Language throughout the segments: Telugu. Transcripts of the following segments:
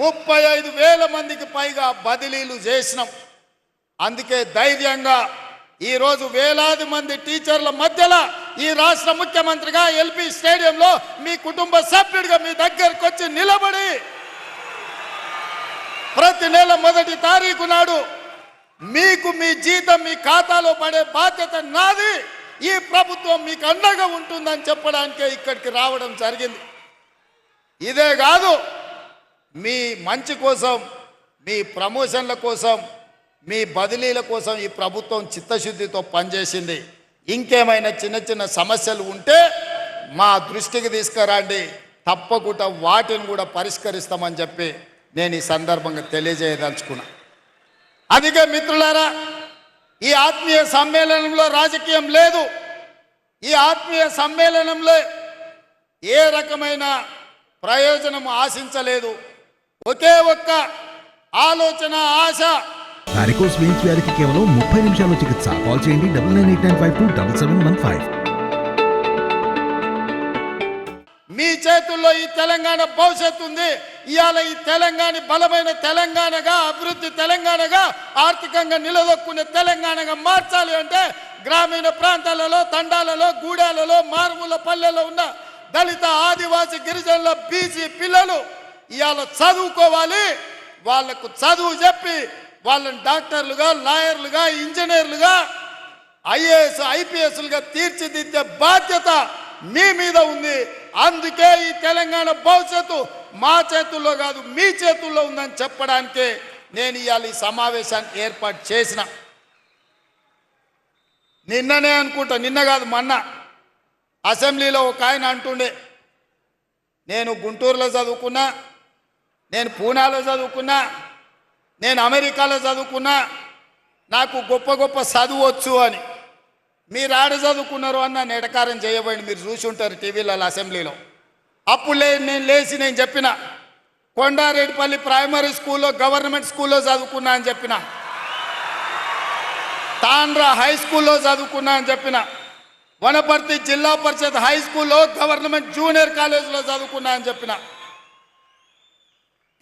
ముప్పై ఐదు వేల మందికి పైగా బదిలీలు చేసినాం. అందుకే ధైర్యంగా ఈరోజు వేలాది మంది టీచర్ల మధ్యలో ఈ రాష్ట్ర ముఖ్యమంత్రిగా ఎల్పి స్టేడియంలో మీ కుటుంబ సభ్యుడిగా మీ దగ్గరకు వచ్చి నిలబడి ప్రతి నెల మొదటి తారీఖు నాడు మీకు మీ జీతం మీ ఖాతాలో పడే బాధ్యత నాది. ఈ ప్రభుత్వం మీకు అండగా ఉంటుందని చెప్పడానికే ఇక్కడికి రావడం జరిగింది. ఇదే కాదు మీ మంచి కోసం మీ ప్రమోషన్ల కోసం మీ బదిలీల కోసం ఈ ప్రభుత్వం చిత్తశుద్ధితో పనిచేసింది. ఇంకేమైనా చిన్న చిన్న సమస్యలు ఉంటే మా దృష్టికి తీసుకురండి. తప్పకుండా వాటిని కూడా పరిష్కరిస్తామని చెప్పి నేను ఈ సందర్భంగా తెలియజేయదలుచుకున్నా. అందుకే మిత్రులారా ఈ ఆత్మీయ సమ్మేళనంలో రాజకీయం లేదు. ఈ ఆత్మీయ సమ్మేళనంలో ఏ రకమైన ప్రయోజనం ఆశించలేదు. ఒకే ఒక్క ఆలోచన ఆశ. వారికోస్ వెయిన్స్ వ్యాధికి కేవలం ముప్పై నిమిషాల్లో చికిత్స. కాల్ చేయండి double nine eight nine five two double seven one five. మీ చేతుల్లో ఈ తెలంగాణ భవిష్యత్తు ఉంది. ఇవాళ ఈ తెలంగాణ బలమైన తెలంగాణగా అభివృద్ధి తెలంగాణగా ఆర్థికంగా నిలదొక్కునే తెలంగాణగా మార్చాలి అంటే గ్రామీణ ప్రాంతాలలో తండాలలో గూడాలలో మారుమూల పల్లెల్లో ఉన్న దళిత ఆదివాసి గిరిజనుల బీసీ పిల్లలు ఇవాళ చదువుకోవాలి. వాళ్ళకు చదువు చెప్పి వాళ్ళని డాక్టర్లుగా లాయర్లుగా ఇంజనీర్లుగా ఐఏఎస్ ఐపీఎస్లుగా తీర్చిదిద్దే బాధ్యత మీ మీద ఉంది. అందుకే ఈ తెలంగాణ భవిష్యత్తు మా చేతుల్లో కాదు మీ చేతుల్లో ఉందని చెప్పడానికే నేను ఇవాళ ఈ సమావేశాన్ని ఏర్పాటు చేసిన. నిన్ననే అనుకుంటా నిన్న కాదు మొన్న. అసెంబ్లీలో ఒక ఆయన అంటుండే నేను గుంటూరులో చదువుకున్నా నేను పూనాలో చదువుకున్నా నేను అమెరికాలో చదువుకున్నా నాకు గొప్ప గొప్ప చదువచ్చు అని. మీరు ఆడ చదువుకున్నారు అన్న నెటకారం చేయబోయింది మీరు చూసి ఉంటారు టీవీలలో అసెంబ్లీలో. అప్పుడు లే నేను లేచి నేను చెప్పిన కొండారెడ్డిపల్లి ప్రైమరీ స్కూల్లో గవర్నమెంట్ స్కూల్లో చదువుకున్నా అని చెప్పిన. తాండ్రా హై స్కూల్లో చదువుకున్నా అని చెప్పిన. వనపర్తి జిల్లా పరిషత్ హై స్కూల్లో గవర్నమెంట్ జూనియర్ కాలేజీలో చదువుకున్నా అని చెప్పిన.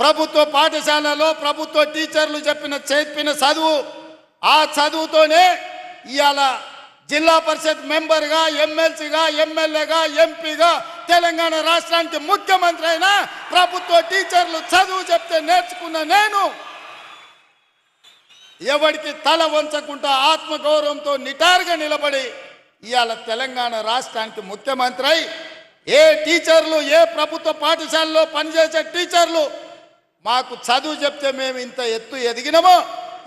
ప్రభుత్వ పాఠశాలలో ప్రభుత్వ టీచర్లు చెప్పిన చెప్పిన చదువు ఆ చదువుతోనే ఇవాళ జిల్లా పరిషత్ మెంబర్గా ఎమ్మెల్సీగా ఎమ్మెల్యేగా ఎంపీగా తెలంగాణ రాష్ట్రానికి ముఖ్యమంత్రి అయినా ప్రభుత్వ టీచర్లు చదువు చెప్తే నేర్చుకున్న నేను ఎవరికి తల వంచకుండా ఆత్మగౌరవంతో నిటారుగా నిలబడి ఇవాళ తెలంగాణ రాష్ట్రానికి ముఖ్యమంత్రి ఏ టీచర్లు ఏ ప్రభుత్వ పాఠశాలలో పనిచేసే టీచర్లు మాకు చదువు చెప్తే మేము ఇంత ఎత్తు ఎదిగినామో?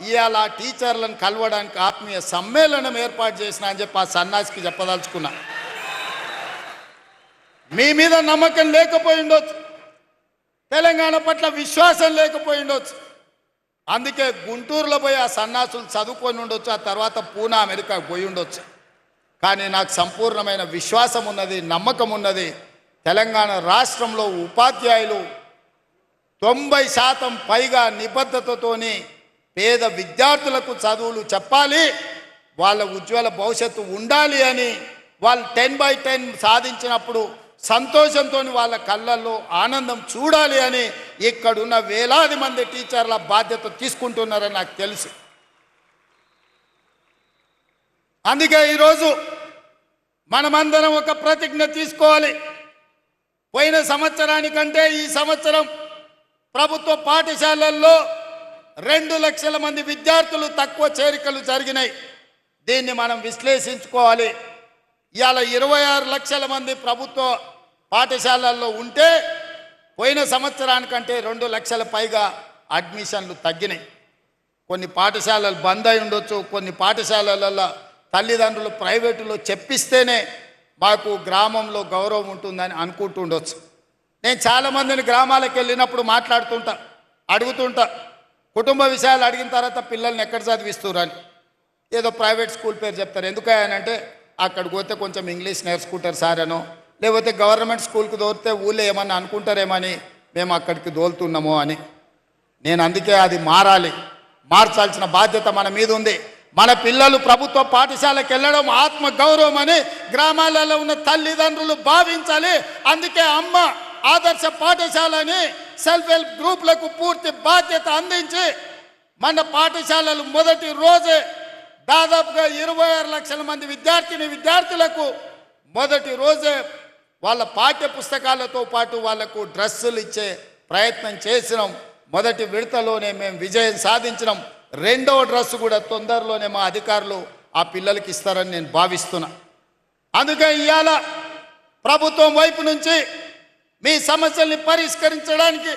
ఇవాళ ఆ టీచర్లను కలవడానికి ఆత్మీయ సమ్మేళనం ఏర్పాటు చేసిన అని చెప్పి ఆ సన్నాసికి చెప్పదలుచుకున్నా. మీ మీద నమ్మకం లేకపోయి ఉండొచ్చు. తెలంగాణ పట్ల విశ్వాసం లేకపోయి ఉండొచ్చు. అందుకే గుంటూరులో పోయి ఆ సన్నాసులు చదువుకొని ఉండొచ్చు ఆ తర్వాత పూనా అమెరికాకు పోయి ఉండొచ్చు. కానీ నాకు సంపూర్ణమైన విశ్వాసం ఉన్నది నమ్మకం ఉన్నది తెలంగాణ రాష్ట్రంలో ఉపాధ్యాయులు తొంభై శాతం పైగా నిబద్ధతతోని పేద విద్యార్థులకు చదువులు చెప్పాలి. వాళ్ళ ఉజ్వల భవిష్యత్తు ఉండాలి అని వాళ్ళు టెన్ బై టెన్ సాధించినప్పుడు సంతోషంతో వాళ్ళ కళ్ళల్లో ఆనందం చూడాలి అని ఇక్కడున్న వేలాది మంది టీచర్ల బాధ్యత తీసుకుంటున్నారని నాకు తెలుసు. అందుకే ఈరోజు మనమందరం ఒక ప్రతిజ్ఞ తీసుకోవాలి. పోయిన సంవత్సరానికంటే ఈ సంవత్సరం ప్రభుత్వ పాఠశాలల్లో రెండు లక్షల మంది విద్యార్థులు తక్కువ చేరికలు జరిగినాయి. దీన్ని మనం విశ్లేషించుకోవాలి. ఇవాళ ఇరవై ఆరు లక్షల మంది ప్రభుత్వ పాఠశాలల్లో ఉంటే పోయిన సంవత్సరానికంటే రెండు లక్షల పైగా అడ్మిషన్లు తగ్గినాయి. కొన్ని పాఠశాలలు బంద్ అయి ఉండొచ్చు కొన్ని పాఠశాలలలో తల్లిదండ్రులు ప్రైవేటులో చెప్పిస్తేనే మాకు గ్రామంలో గౌరవం ఉంటుందని అనుకుంటుండొచ్చు నేను చాలామందిని గ్రామాలకు వెళ్ళినప్పుడు మాట్లాడుతుంటా అడుగుతుంటా. కుటుంబ విషయాలు అడిగిన తర్వాత పిల్లల్ని ఎక్కడ చదివిస్తున్నారు అని. ఏదో ప్రైవేట్ స్కూల్ పేరు చెప్తారు. ఎందుకంటే అక్కడికి పోతే కొంచెం ఇంగ్లీష్ నేర్చుకుంటారు సార్ అనో. లేకపోతే గవర్నమెంట్ స్కూల్కి దోరితే ఊళ్ళో ఏమన్నా అనుకుంటారేమని మేము అక్కడికి దోలుతున్నాము అని. నేను అందుకే అది మారాలి. మార్చాల్సిన బాధ్యత మన మీద ఉంది. మన పిల్లలు ప్రభుత్వ పాఠశాలకు వెళ్ళడం ఆత్మ గౌరవం అని గ్రామాలలో ఉన్న తల్లిదండ్రులు భావించాలి. అందుకే అమ్మ ఆదర్శ పాఠశాలని సెల్ఫ్ హెల్ప్ గ్రూప్లకు పూర్తి బాధ్యత అందించి మన పాఠశాలలు మొదటి రోజే దాదాపుగా ఇరవై ఆరు లక్షల మంది విద్యార్థిని విద్యార్థులకు మొదటి రోజే వాళ్ళ పాఠ్య పుస్తకాలతో పాటు వాళ్ళకు డ్రెస్సులు ఇచ్చే ప్రయత్నం చేసినాం. మొదటి విడతలోనే మేము విజయం సాధించినాం. రెండవ డ్రెస్సు కూడా తొందరలోనే మా అధికారులు ఆ పిల్లలకి ఇస్తారని నేను భావిస్తున్నా. అందుకే ఇవాళ ప్రభుత్వం వైపు నుంచి మీ సమస్యల్ని పరిష్కరించడానికి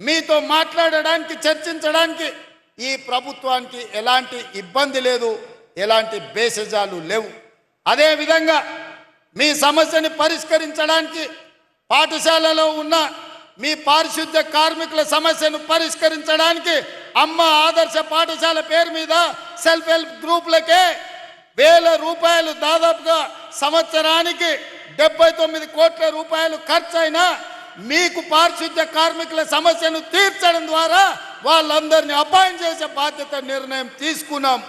మీతో మాట్లాడడానికి చర్చించడానికి ఈ ప్రభుత్వానికి ఎలాంటి ఇబ్బంది లేదు ఎలాంటి బేసజాలు లేవు. అదేవిధంగా మీ సమస్యని పరిష్కరించడానికి పాఠశాలలో ఉన్న మీ పారిశుద్ధ్య కార్మికుల సమస్యను పరిష్కరించడానికి అమ్మ ఆదర్శ పాఠశాల పేరు మీద సెల్ఫ్ హెల్ప్ గ్రూపులకే వేల రూపాయలు దాదాపుగా సంవత్సరానికి డెబ్బై తొమ్మిది కోట్ల రూపాయలు ఖర్చయినా మీకు పారిశుద్ధ్య కార్మికుల సమస్యను తీర్చడం ద్వారా వాళ్ళందరినీ అపాయింట్ చేసే బాధ్యత నిర్ణయం తీసుకున్నాం.